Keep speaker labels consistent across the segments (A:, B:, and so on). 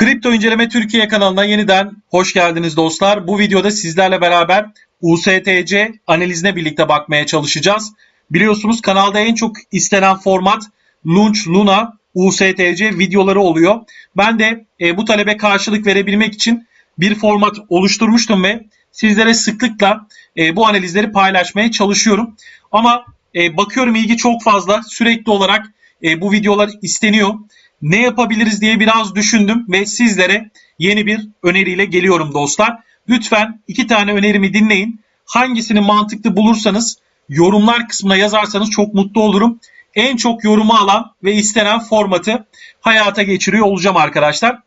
A: Kripto İnceleme Türkiye kanalına yeniden hoş geldiniz dostlar. Bu videoda sizlerle beraber USTC analizine birlikte bakmaya çalışacağız. Biliyorsunuz kanalda en çok istenen format Launch Luna USTC videoları oluyor. Ben de e, bu talebe karşılık verebilmek için bir format oluşturmuştum ve sizlere sıklıkla e, bu analizleri paylaşmaya çalışıyorum. Ama e, bakıyorum ilgi çok fazla. Sürekli olarak e, bu videolar isteniyor. Ne yapabiliriz diye biraz düşündüm ve sizlere yeni bir öneriyle geliyorum dostlar. Lütfen iki tane önerimi dinleyin. Hangisini mantıklı bulursanız yorumlar kısmına yazarsanız çok mutlu olurum. En çok yorumu alan ve istenen formatı hayata geçiriyor olacağım arkadaşlar.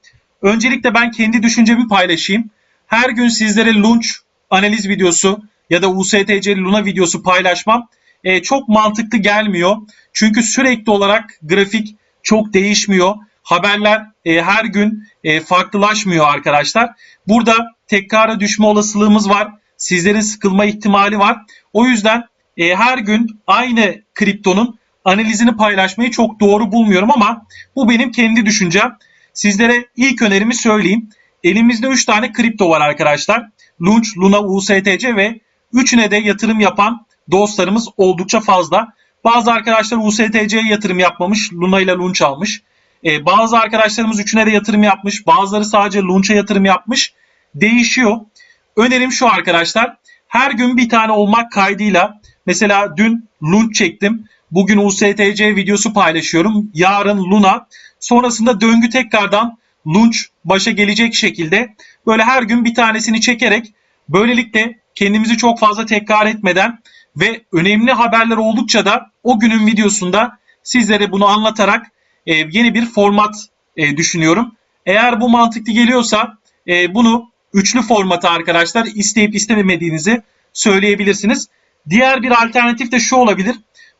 A: Öncelikle ben kendi düşüncemi paylaşayım. Her gün sizlere Launch analiz videosu ya da USTC Luna videosu paylaşmam e, çok mantıklı gelmiyor. Çünkü sürekli olarak grafik çok değişmiyor. Haberler e, her gün e, farklılaşmıyor arkadaşlar. Burada tekrara düşme olasılığımız var. Sizlerin sıkılma ihtimali var. O yüzden e, her gün aynı kriptonun analizini paylaşmayı çok doğru bulmuyorum ama bu benim kendi düşüncem. Sizlere ilk önerimi söyleyeyim. Elimizde 3 tane kripto var arkadaşlar. Launch, Luna, USTC ve üçüne de yatırım yapan dostlarımız oldukça fazla. Bazı arkadaşlar USTC'ye yatırım yapmamış, Luna ile Launch almış. Ee, bazı arkadaşlarımız üçüne de yatırım yapmış, bazıları sadece Launch'a yatırım yapmış. Değişiyor. Önerim şu arkadaşlar. Her gün bir tane olmak kaydıyla mesela dün Launch çektim. Bugün USTC videosu paylaşıyorum. Yarın Luna. Sonrasında döngü tekrardan Launch başa gelecek şekilde böyle her gün bir tanesini çekerek böylelikle kendimizi çok fazla tekrar etmeden ve önemli haberler oldukça da o günün videosunda sizlere bunu anlatarak e, yeni bir format e, düşünüyorum. Eğer bu mantıklı geliyorsa e, bunu üçlü formata arkadaşlar isteyip istememediğinizi söyleyebilirsiniz. Diğer bir alternatif de şu olabilir.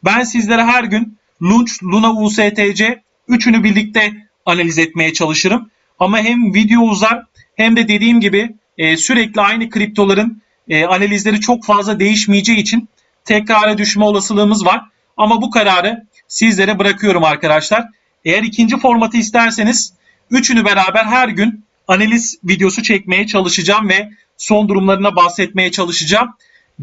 A: Ben sizlere her gün Launch, Luna USTC üçünü birlikte analiz etmeye çalışırım. Ama hem video uzar hem de dediğim gibi e, sürekli aynı kriptoların e, analizleri çok fazla değişmeyeceği için tekrara düşme olasılığımız var. Ama bu kararı sizlere bırakıyorum arkadaşlar. Eğer ikinci formatı isterseniz üçünü beraber her gün analiz videosu çekmeye çalışacağım ve son durumlarına bahsetmeye çalışacağım.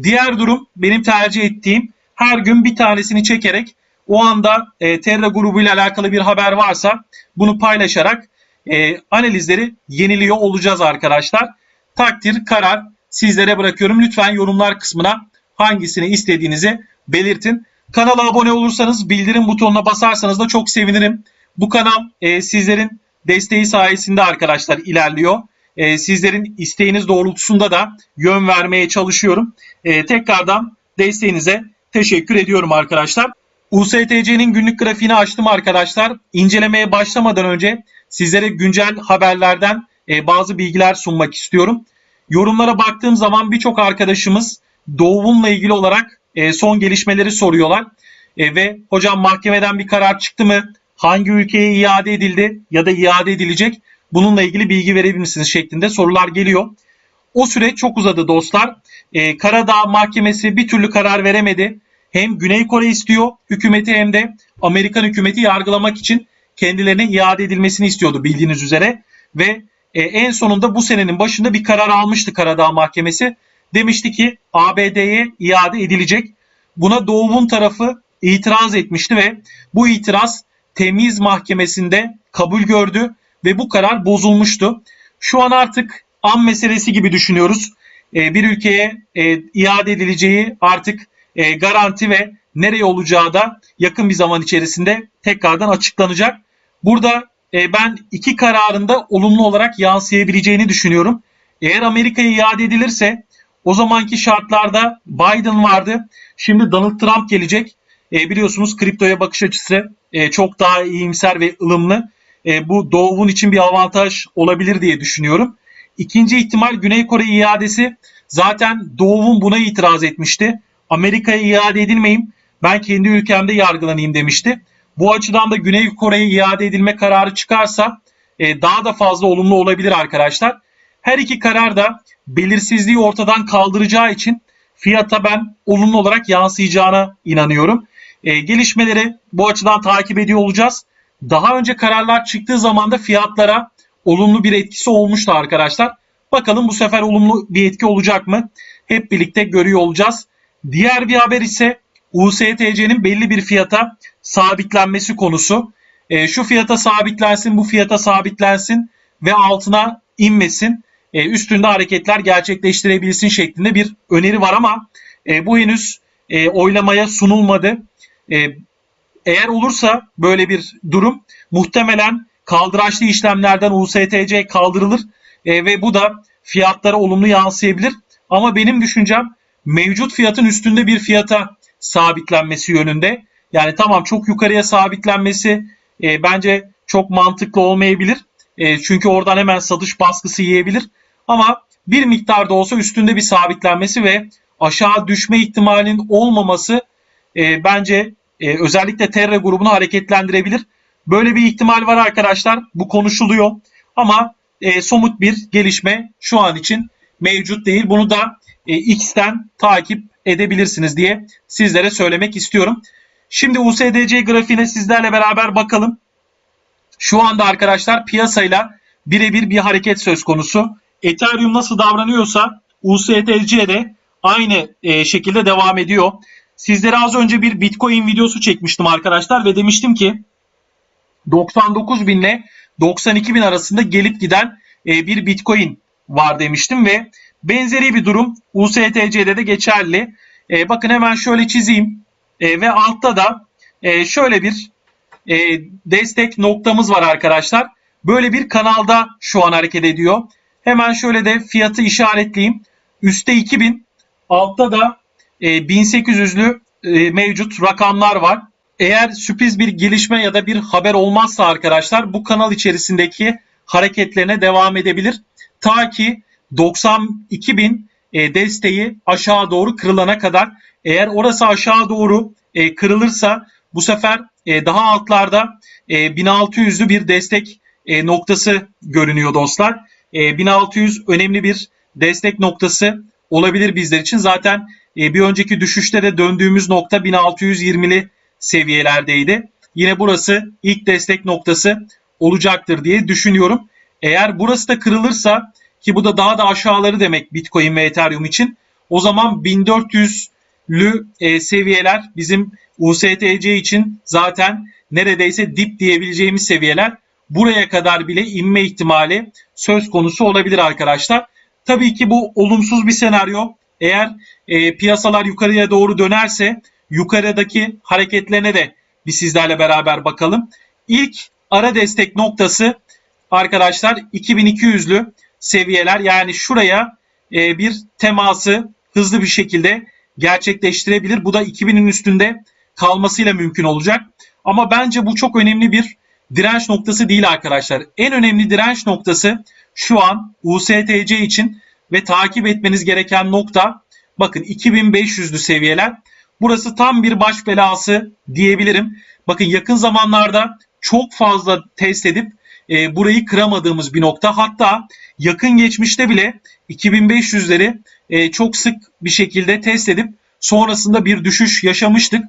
A: Diğer durum benim tercih ettiğim her gün bir tanesini çekerek o anda e, Terra grubuyla alakalı bir haber varsa bunu paylaşarak e, analizleri yeniliyor olacağız arkadaşlar. Takdir, karar sizlere bırakıyorum. Lütfen yorumlar kısmına hangisini istediğinizi belirtin. Kanala abone olursanız bildirim butonuna basarsanız da çok sevinirim. Bu kanal e, sizlerin desteği sayesinde arkadaşlar ilerliyor. E, sizlerin isteğiniz doğrultusunda da yön vermeye çalışıyorum. E, tekrardan desteğinize teşekkür ediyorum arkadaşlar. USTC'nin günlük grafiğini açtım arkadaşlar. İncelemeye başlamadan önce sizlere güncel haberlerden e, bazı bilgiler sunmak istiyorum. Yorumlara baktığım zaman birçok arkadaşımız Doğum'la ilgili olarak e, son gelişmeleri soruyorlar. E, ve hocam mahkemeden bir karar çıktı mı? Hangi ülkeye iade edildi ya da iade edilecek? Bununla ilgili bilgi verebilir misiniz şeklinde sorular geliyor. O süreç çok uzadı dostlar. E, Karadağ Mahkemesi bir türlü karar veremedi. Hem Güney Kore istiyor hükümeti hem de Amerikan hükümeti yargılamak için kendilerine iade edilmesini istiyordu bildiğiniz üzere. Ve e, en sonunda bu senenin başında bir karar almıştı Karadağ Mahkemesi. Demişti ki ABD'ye iade edilecek. Buna Doğu'nun tarafı itiraz etmişti ve bu itiraz temiz mahkemesinde kabul gördü ve bu karar bozulmuştu. Şu an artık an meselesi gibi düşünüyoruz. E, bir ülkeye e, iade edileceği artık e, garanti ve nereye olacağı da yakın bir zaman içerisinde tekrardan açıklanacak. Burada e, ben iki kararında olumlu olarak yansıyabileceğini düşünüyorum. Eğer Amerika'ya iade edilirse o zamanki şartlarda Biden vardı. Şimdi Donald Trump gelecek. E, biliyorsunuz kriptoya bakış açısı e, çok daha iyimser ve ılımlı. E, bu Doğu'nun için bir avantaj olabilir diye düşünüyorum. İkinci ihtimal Güney Kore iadesi. Zaten Doğu'nun buna itiraz etmişti. Amerika'ya iade edilmeyeyim. Ben kendi ülkemde yargılanayım demişti. Bu açıdan da Güney Kore'ye iade edilme kararı çıkarsa e, daha da fazla olumlu olabilir arkadaşlar. Her iki karar da belirsizliği ortadan kaldıracağı için fiyata ben olumlu olarak yansıyacağına inanıyorum. E, gelişmeleri bu açıdan takip ediyor olacağız. Daha önce kararlar çıktığı zaman da fiyatlara olumlu bir etkisi olmuştu arkadaşlar. Bakalım bu sefer olumlu bir etki olacak mı? Hep birlikte görüyor olacağız. Diğer bir haber ise USTC'nin belli bir fiyata sabitlenmesi konusu. E, şu fiyata sabitlensin, bu fiyata sabitlensin ve altına inmesin. E, üstünde hareketler gerçekleştirebilsin şeklinde bir öneri var ama e, bu henüz e, oylamaya sunulmadı. E, eğer olursa böyle bir durum muhtemelen kaldıraçlı işlemlerden USTC kaldırılır e, ve bu da fiyatlara olumlu yansıyabilir. Ama benim düşüncem mevcut fiyatın üstünde bir fiyata sabitlenmesi yönünde. Yani tamam çok yukarıya sabitlenmesi e, bence çok mantıklı olmayabilir. E, çünkü oradan hemen satış baskısı yiyebilir. Ama bir miktarda olsa üstünde bir sabitlenmesi ve aşağı düşme ihtimalinin olmaması e, bence e, özellikle Terra grubunu hareketlendirebilir. Böyle bir ihtimal var arkadaşlar. Bu konuşuluyor. Ama e, somut bir gelişme şu an için mevcut değil. Bunu da e, X'ten takip edebilirsiniz diye sizlere söylemek istiyorum. Şimdi USDC grafiğine sizlerle beraber bakalım. Şu anda arkadaşlar piyasayla birebir bir hareket söz konusu. Ethereum nasıl davranıyorsa USDC de aynı e, şekilde devam ediyor. Sizlere az önce bir Bitcoin videosu çekmiştim arkadaşlar ve demiştim ki 99 bin ile 92 bin arasında gelip giden e, bir Bitcoin var demiştim ve benzeri bir durum USTC'de de geçerli. E, bakın hemen şöyle çizeyim e, ve altta da e, şöyle bir e, destek noktamız var arkadaşlar. Böyle bir kanalda şu an hareket ediyor. Hemen şöyle de fiyatı işaretleyeyim. Üste 2000, altta da e, 1800'lü e, mevcut rakamlar var. Eğer sürpriz bir gelişme ya da bir haber olmazsa arkadaşlar bu kanal içerisindeki hareketlerine devam edebilir. Ta ki 92 bin e, desteği aşağı doğru kırılana kadar eğer orası aşağı doğru e, kırılırsa bu sefer e, daha altlarda e, 1600'lü bir destek e, noktası görünüyor dostlar. E, 1600 önemli bir destek noktası olabilir bizler için. Zaten e, bir önceki düşüşte de döndüğümüz nokta 1620'li seviyelerdeydi. Yine burası ilk destek noktası olacaktır diye düşünüyorum. Eğer burası da kırılırsa ki bu da daha da aşağıları demek Bitcoin ve Ethereum için o zaman 1400'lü e, seviyeler bizim USTC için zaten neredeyse dip diyebileceğimiz seviyeler buraya kadar bile inme ihtimali söz konusu olabilir arkadaşlar. Tabii ki bu olumsuz bir senaryo. Eğer e, piyasalar yukarıya doğru dönerse yukarıdaki hareketlerine de bir sizlerle beraber bakalım. İlk ara destek noktası arkadaşlar 2200'lü seviyeler yani şuraya e, bir teması hızlı bir şekilde gerçekleştirebilir. Bu da 2000'in üstünde kalmasıyla mümkün olacak. Ama bence bu çok önemli bir direnç noktası değil arkadaşlar. En önemli direnç noktası şu an USTC için ve takip etmeniz gereken nokta bakın 2500'lü seviyeler. Burası tam bir baş belası diyebilirim. Bakın yakın zamanlarda çok fazla test edip e, burayı kıramadığımız bir nokta. Hatta yakın geçmişte bile 2500'leri e, çok sık bir şekilde test edip sonrasında bir düşüş yaşamıştık.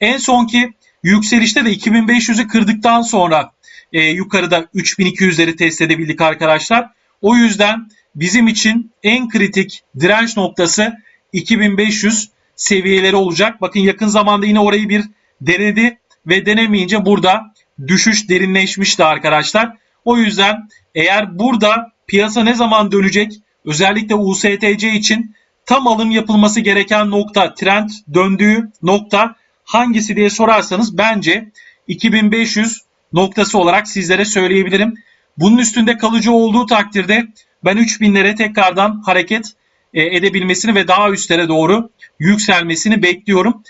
A: En sonki yükselişte de 2500'ü kırdıktan sonra e, yukarıda 3200'leri test edebildik arkadaşlar. O yüzden bizim için en kritik direnç noktası 2500 seviyeleri olacak. Bakın yakın zamanda yine orayı bir denedi ve denemeyince burada düşüş derinleşmişti arkadaşlar. O yüzden eğer burada piyasa ne zaman dönecek özellikle USTC için tam alım yapılması gereken nokta trend döndüğü nokta hangisi diye sorarsanız bence 2500 noktası olarak sizlere söyleyebilirim. Bunun üstünde kalıcı olduğu takdirde ben 3000'lere tekrardan hareket e, edebilmesini ve daha üstlere doğru yükselmesini bekliyorum.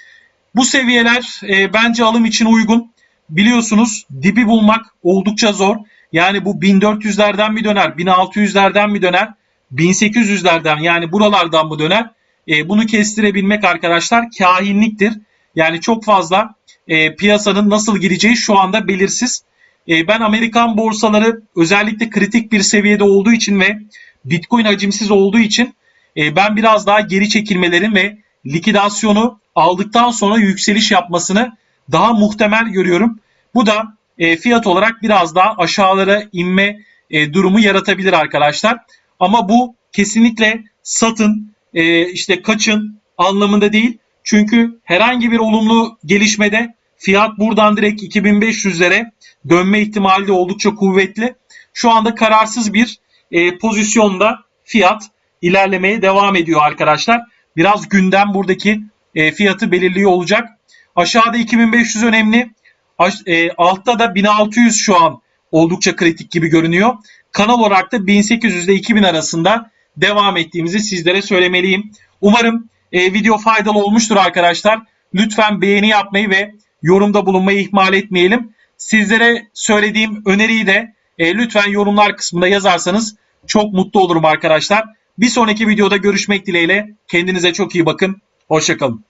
A: Bu seviyeler e, bence alım için uygun. Biliyorsunuz dibi bulmak oldukça zor. Yani bu 1400'lerden mi döner, 1600'lerden mi döner, 1800'lerden yani buralardan mı döner? E, bunu kestirebilmek arkadaşlar kahinliktir. Yani çok fazla e, piyasanın nasıl gideceği şu anda belirsiz. E, ben Amerikan borsaları özellikle kritik bir seviyede olduğu için ve Bitcoin hacimsiz olduğu için e, ben biraz daha geri çekilmelerin ve likidasyonu aldıktan sonra yükseliş yapmasını daha muhtemel görüyorum. Bu da e, fiyat olarak biraz daha aşağılara inme e, durumu yaratabilir arkadaşlar. Ama bu kesinlikle satın e, işte kaçın anlamında değil. Çünkü herhangi bir olumlu gelişmede fiyat buradan direkt 2500'lere dönme ihtimali de oldukça kuvvetli. Şu anda kararsız bir e, pozisyonda fiyat ilerlemeye devam ediyor arkadaşlar. Biraz gündem buradaki e, fiyatı belirliyor olacak. Aşağıda 2500 önemli. Aş- e, altta da 1600 şu an oldukça kritik gibi görünüyor. Kanal olarak da 1800 ile 2000 arasında devam ettiğimizi sizlere söylemeliyim. Umarım e, video faydalı olmuştur arkadaşlar. Lütfen beğeni yapmayı ve yorumda bulunmayı ihmal etmeyelim. Sizlere söylediğim öneriyi de e, lütfen yorumlar kısmında yazarsanız çok mutlu olurum arkadaşlar. Bir sonraki videoda görüşmek dileğiyle. Kendinize çok iyi bakın. Hoşçakalın.